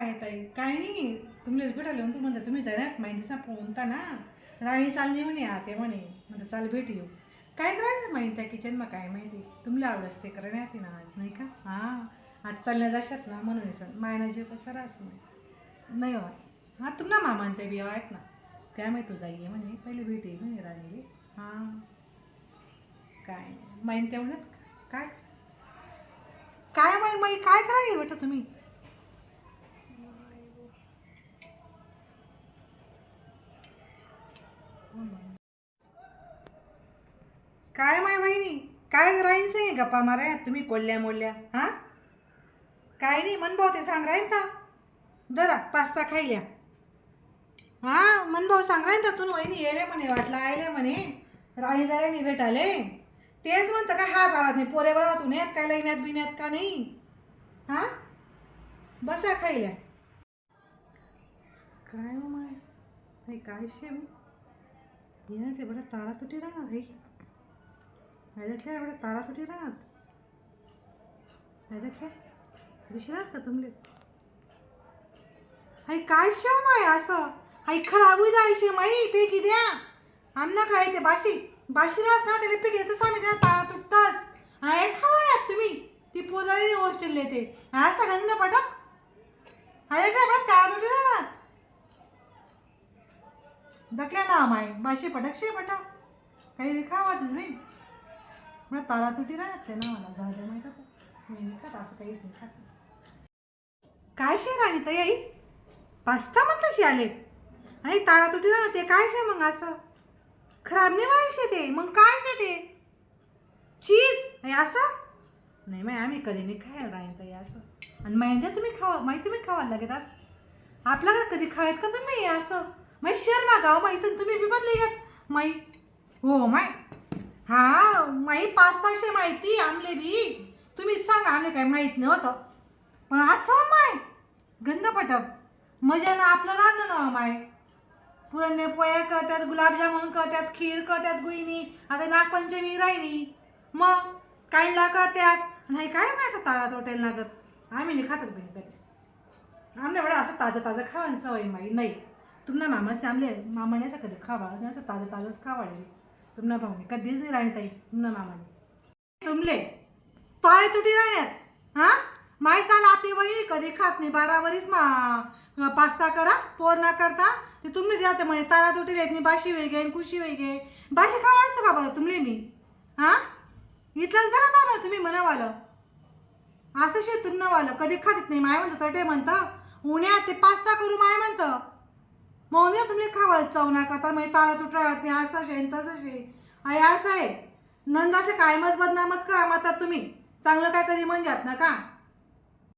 काय ताई? काय नाही. तुमलेच भेटायला येऊन तू म्हणता तुम्ही जाणार माहिती दिसा पोहता ना. राणी चालली म्हणे आते म्हणे. म्हणता चाल भेट येऊ. काय करायचं माहिती त्या किचन मग काय माहिती? तुमला आवड ते करण्यात नाही ना आज नाही का? हां. आज चालण्यात जाशात ना म्हणून सर मायना जीव कसा राहस नाही नाही हो हां तुम्हाला मामान ते बी आहेत ना. त्यामुळे तू ये म्हणे. पहिले भेट ये म्हणे राणी हां. काय माहीत तेवढंच. काय काय माई माई काय करायला बेटा तुम्ही? काय माय बहिणी? काय राहीन सांगे गप्पा मारा तुम्ही कोल्ल्या मोडल्या हा? काय नाही मनभाऊ ते सांग राहीन का जरा पास्ता खायल्या. हा मनभाऊ सांग राहीन का तू वहिनी येले म्हणे वाटलं आयले म्हणे राही जरा नाही भेटाले. तेच म्हणतं का हात आला नाही पोरे बरोबर तू नेत काय लग्नात बिण्यात का नाही? हा? बसा खायल्या. काय हो माय? काय शे? मी येण्यात एवढ्या तारा तुटी राहणार हे ऐकल्या एवढ्या तारा तुटी राहणार? ऐकल्या दिसणार का तुमले? हाय काय शेव माय असं? हाय खराब होई जायचे माई पेकी द्या. आमना काय ते बाशी. बाशी रास ना त्याला पेकी तसं आम्ही त्याला तारा तुटतच हाय खावण्यात तुम्ही. ती पोजारी हॉस्टेल येते हा असा गंध पटक हाय काय तारा तुटी राहणार ना माय बाशी पटक शे पटक. काही विखा वाटत मी मला तारा तुटी राहणार ते ना मला जाऊ दे माहिती मी विकत असं काहीच नाही खात. काय शे राणी ताई आई? पास्ता मग आले. आणि तारा तुटी राहणार ते काय शे मग असं? खराब नाही व्हायचे ते. मग काय शे ते? चीज? असं? नाही माय आम्ही कधी नाही खायला राणी ताई असं. आणि माहिती तुम्ही खावा माहिती तुम्ही खावा लागेल असं. आपल्याला कधी खायत का तुम्ही असं? माई शेर मागाव माई सण तुम्ही बी बदली घेत. माई हो माय. हा माई पाच ताशे माहिती आमले बी. तुम्ही सांगा आमले काय माहीत नव्हतं पण असं माय गंध पटक. मजानं आपलं राहतं ना माय. पुरण पोया करतात गुलाबजामुन करतात खीर करतात गुईनी. आता नागपंचमी राहिली. मग काढला करतात नाही काय नाही असं तारा तोटायला लागत. आम्ही नाही खातात बहिणी कधी आमल्या एवढं असं ताजं ताजं खावायला आणि सवय माई नाही. तुम्हाला मामाचे आमले मामाने असं कधी खावा असं असं ताजं ताजंच खावाडले तुम्हाला भाऊने कधीच नाही राणी ताई तुम्हाला मामाने तुमले तोय तुटी राहण्यात हा? माय चाल आपली वहिनी कधी खात नाही बारावरीच मा पास्ता करा पोर ना करता ते तुम्ही जाते म्हणे तारा तुटी राहत नाही बाशी वेगे आणि कुशी वेगे बाशी का वाटतं का बरं तुमले मी? हा? इथलंच जरा मामा तुम्ही म्हणावालं असं शेतून नवालं कधी खात नाही माय म्हणतं तटे म्हणतं उन्हात ते पास्ता करू माय म्हणतं। मौनी तुम्ही तुम्ही खावाल चवना करता मग तारा तुट राहत नाही. असं शे तसं शे आहे. असं आहे. नंदाचे कायमच बदनामच करा मात्र तुम्ही. चांगलं काय कधी म्हणजात ना का